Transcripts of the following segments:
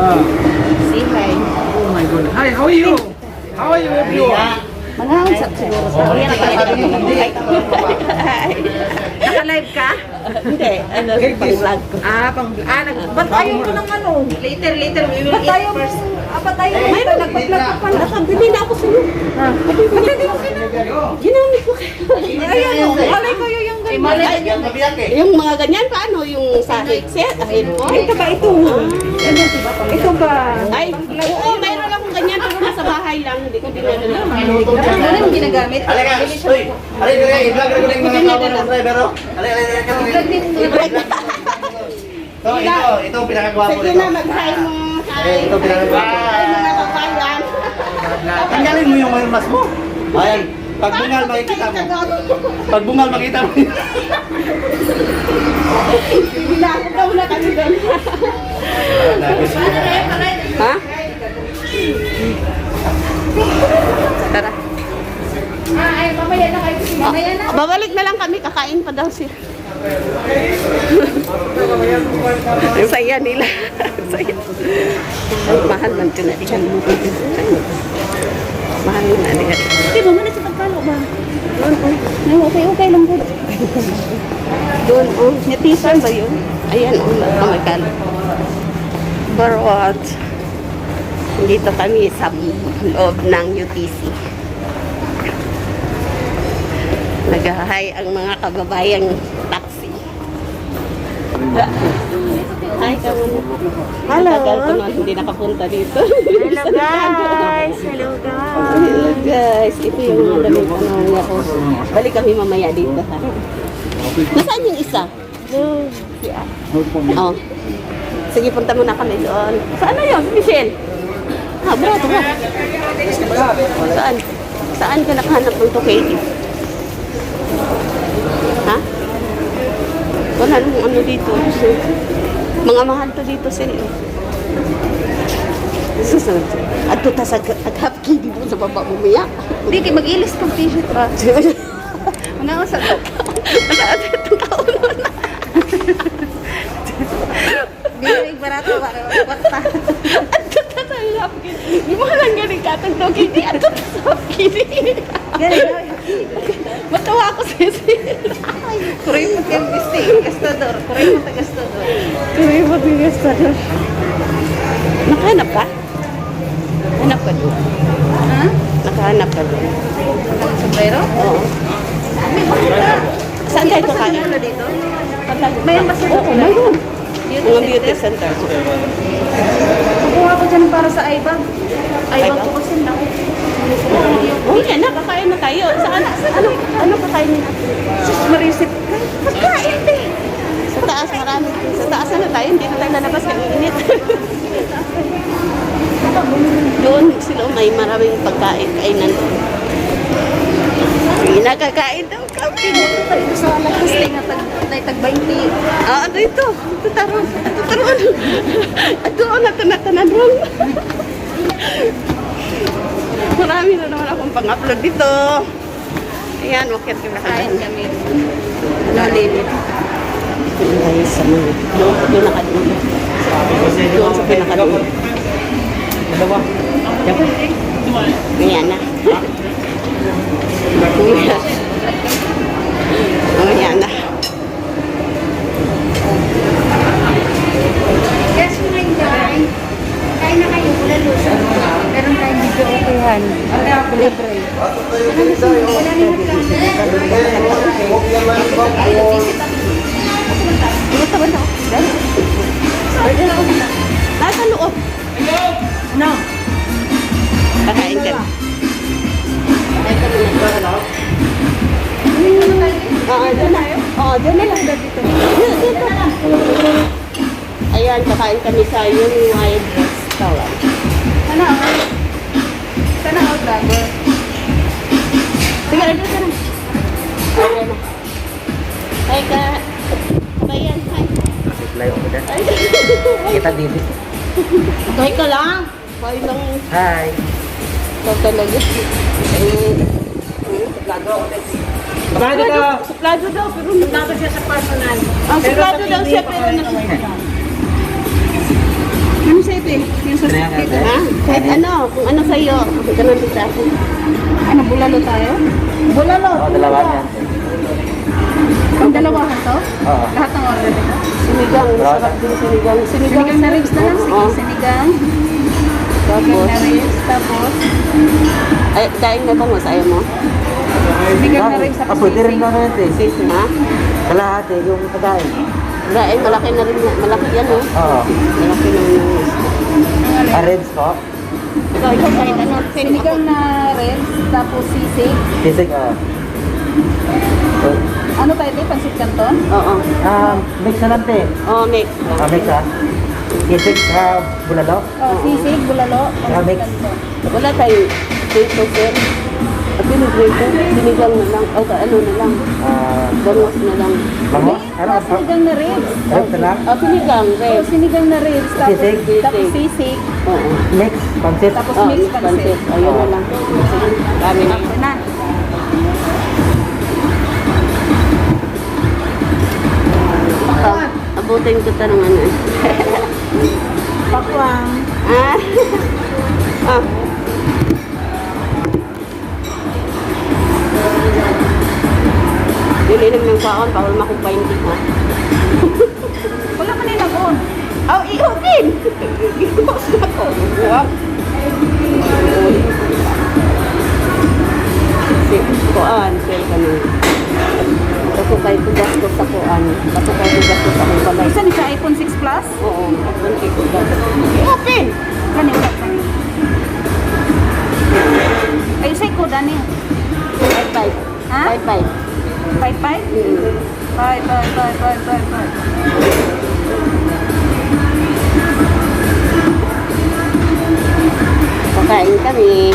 Mashallah. See, hi. Oh my God. Hi, how are you? How are you everyone? Mga usap siguro sa Yan Naka-live ka? Hindi, ano, pang-vlog ko. Ah, pang... Ah, nag... Ba't ayaw mo ng ano? Later, later, we will eat first. Ah, ba't ayaw mo? Mayroon, nagpa-vlog ka pala. Nakabili na ako sa'yo. Ah, ba't hindi mo Ginamit ko. Ayun, oh, malay ko yung ganyan. Yung mga ganyan, paano? Yung sa headset, ah, headphone? Ito ba ito? Ito ba? Ay, oo, mayroon akong ganyan, pero nasa bahay lang. Hindi ko dinadala. Ano yung ginagamit? Halika, uy! Halika, halika, i-vlog rin ko yung mga tao ng driver, oh. Halika, halika, halika. Ito, ito, ito ang pinakagwapo Sige nito. na, mag-hi mo. Hi. Eh, ito pinakagwapo. Hi, mga kabayan. Tanggalin mo yung mas mo. Ayan, pag bungal makikita mo. Pag bungal makita mo. Binakot daw na kami doon. Ha? Tara. Ah, ay, mamaya na kayo. Mamaya na. Babalik na lang kami, kakain pa daw siya. Ang saya nila. Ang saya. Ay, mahal man tinatyan mo. Mahal mo na nila. Di ba, muna sa pagkalo ba? Doon, oh. Ay, okay, okay lang po. Doon, oh. Netisan ba yun? Ayan, oh. Oh my God. Barot. Dito kami sa loob ng UTC. Nag-hi ang mga kababayang taxi. Hi ka muna. Hello. Tagal ko na hindi nakapunta dito. Hello guys! Hello guys! Hello guys. Ito yung mga damit ano niya ko. Balik kami mamaya dito ha. Nasaan yung isa? Oh. Sige, punta muna kami doon. Saan na yun, Michelle? Ha, bro, bro. Saan? Saan ka nakahanap ng Tokyo? Ha? Wala nang ano dito. Mga mahal to dito sila. Susunod. At tuta sa aghapki di mo sa baba umiyak. Hindi, kay mag-ilis pag t-shirt ba? Mga usap. Wala itong kaulo na. Hindi na yung barato ba? Basta. At tuta sa aghapki. Di mo lang galing katang Tokyo. Di at tuta sa aghapki. Ganun. Matawa ako sa isi. Kuray mo kayong gusti. Gastador. Kuray mo ta gastador. Kaya mo bigas na Nakahanap ka? Hanap ka doon. Ha? Nakahanap ka doon. Sombrero? Oo. Saan tayo kakain? Ano dito? May ambassador Oo, mayroon. Mga beauty center. Kukuha ko dyan para sa iBag. iBag ko kasi na. Oo, yan na. Kakain na tayo. Saan? Ano? Ano kakain niya? Sus, marisip. Pagkain din. Sa taas, marami. Sa taas na tayo. Hindi na tayo lalabas kasi init. Doon sila may maraming pagkain. Kainan doon. Hindi nakakain daw kami. Ito sa lakas na tag, na tag 20. Ah, ano ito? Taron. Ito taron. Ito ang natanatanan ron. Marami na naman akong pang-upload dito. Ayan, wakit kami Kain nakain. kami. Nalimit. Ay, sa mga. Doon sa pinakadulo. Doon sa pinakadulo. Dalawa. Ayan na. Ayan na. Yes, my guy. Kain na kayo, wala lusa. Okayan. Libre. Dito ba na? Nasa loob. No. Kakain ka na. Oo, dyan na. Oo, dyan na lang. Dito. Ayan, kakain kami sa yung wild Hi. Ikaw talaga. Eh, Bakit ito? Suplado daw, pero nandito siya sa personal. Ang suplado daw siya, pero nasa... Ano sa ito eh? Yung sa Ha? Kahit ano, kung ano sa'yo, ganun din sa akin. Ano, bulalo tayo? Bulalo. Oh, dalawa yan. Ang dalawa ka to? Oo. Lahat ng order ko? Sinigang, masarap din sinigang. Sinigang, Sinigang na ribs na lang. Oo. sinigang. Tapos, na. Tapos, ay, daing na bangus, ayaw mo? sinigang na ribs. Tapos Ah, pwede rin sisig. naman ito eh. Sis, ha? Kalahati, yung pagkain. Daing, malaki na rin, yan. malaki yan, oh. Oo. Malaki na rin. Ah, ribs po. Ikaw, ikaw, kahit ano. Sinigang na ribs. Tapos sisig. Sisig, oo. Oh. Ano tayo ito? Pansit canton? Oo. Ah, mix na lang te. Oh, next. Ah, mix ah. Sisig sa bulalo. Oh, sisig, bulalo. Canton. Wala tayong prito, sir. At yung prito, sinigang na lang. O, ano na lang. Ah, Bangus na lang. bango? Ano? Ah, sinigang na ribs. Ribs na lang? O, sinigang, Oh, red. sinigang na ribs. Tapos Sisig? Tapos sisig. Oo. Mix, pansit. Tapos Oh, mix pansit. Ayun na lang. Dami na. Ito na. Abutin ko ito ng ano eh. Pakwang. Ah. ah. Dili lang ng kaon, bawal makumpay hindi ha. Wala ka nila ko. Oh, i-open! I-box na ko. Wow. Kuan, sir ka na. Ako ko sa kuan. Ako kayo tugas ko sa kong balay. Isa ni sa iPhone 6 Plus? Oo, ako kayo tugas. I-open! Kani wala ka ni. Ay, say ko, Dani. Five, five. Ha? Five, five. 5-5? 5, 5, 5, 5, 5, 5. Kakain kami.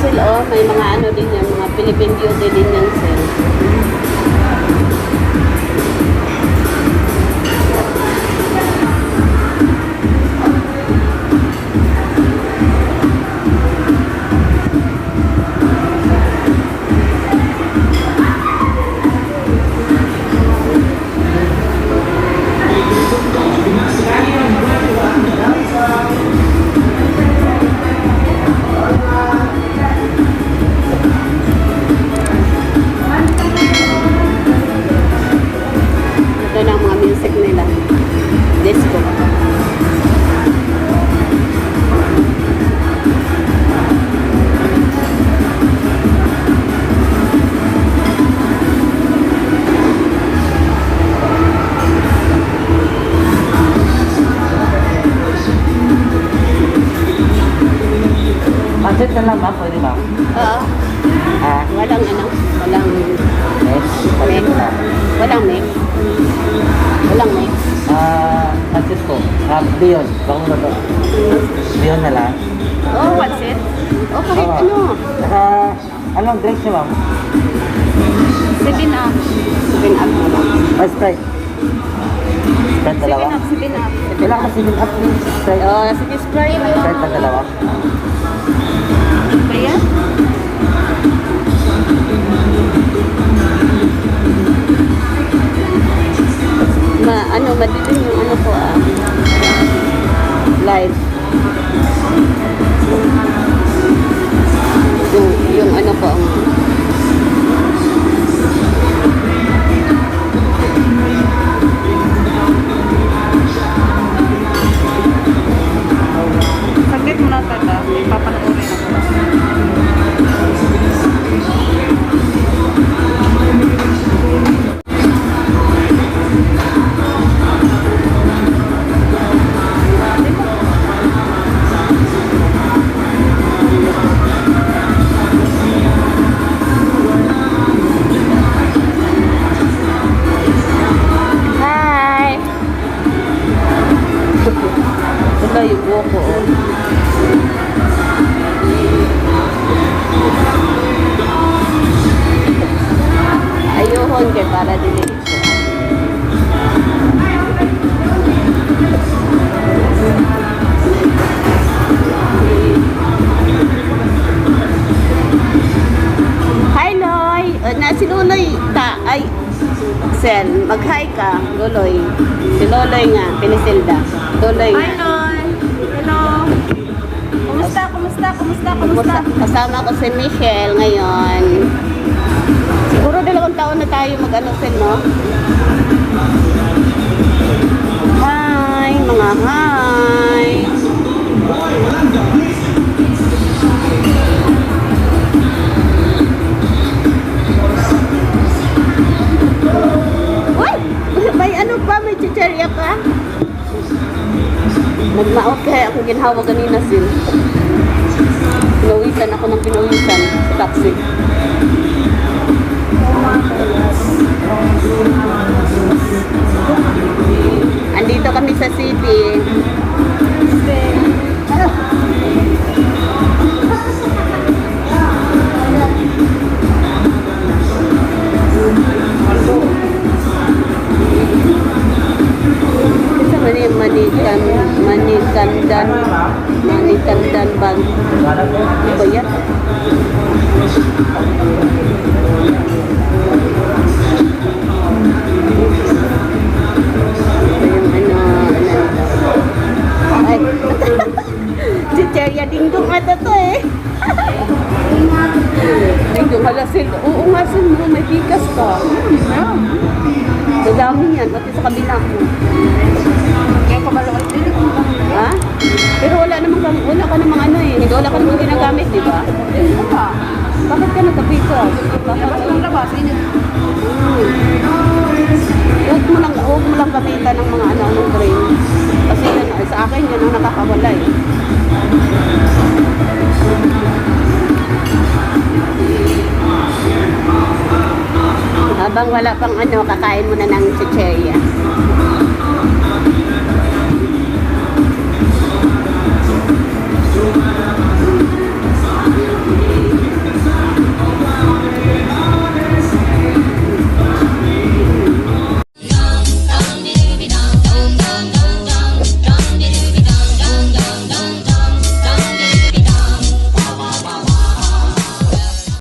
Sila, oh, may mga ano din yan, mga Philippine beauty din yan, sir. Pansit na lang ma'am, pwede ma'am. Oo. Ah, Walang ano, walang mix, pansit na. walang mix. Walang mix. Ah, pansit po. Ah, Beyond. Bango na to. Beyond na lang. Oh, what's it? Oh, kahit Oo. ano. Saka, anong drinks niyo, ma'am? Seven up. Seven up mo lang. Ah, Sprite. Sprite dalawa? Seven up, seven up. Kailangan kasi yung up please. Sprite. Oh, sige, Sprite. Sprite na dalawa. Ano, madilim yung ano ko ah. Live. Sel, mag-hi ka, Luloy. Si Luloy nga, pinisilda. Luloy nga. Hi, Loy. Hello. Kumusta, kumusta, kumusta, kumusta? Kasama ko si Michelle ngayon. Siguro dalawang taon na tayo mag-ano, Sel, no? Hi, mga hi! Uy! May chicherya ka? Nagmaot kaya ako ginhawa kanina, Sil. Ano, ano Ay, si Cheria Dingdong ata to eh. Dingdong, hala sil, oo nga sil mo, may bigas ka. Madami yan, pati sa kabila mo. Kaya ko malawal din. Ha? Pero wala namang wala ka namang ano eh. Hindi wala ka namang ginagamit, di ba? Wala. Bakit ka? Bakit? Labas ng labas. Hmm. Huwag mo lang, huwag mo lang gamitan ng mga ano, anong brain. Kasi yun, eh, sa akin yun ang nakakawala eh. Habang wala pang ano, kakain mo na ng chicheria.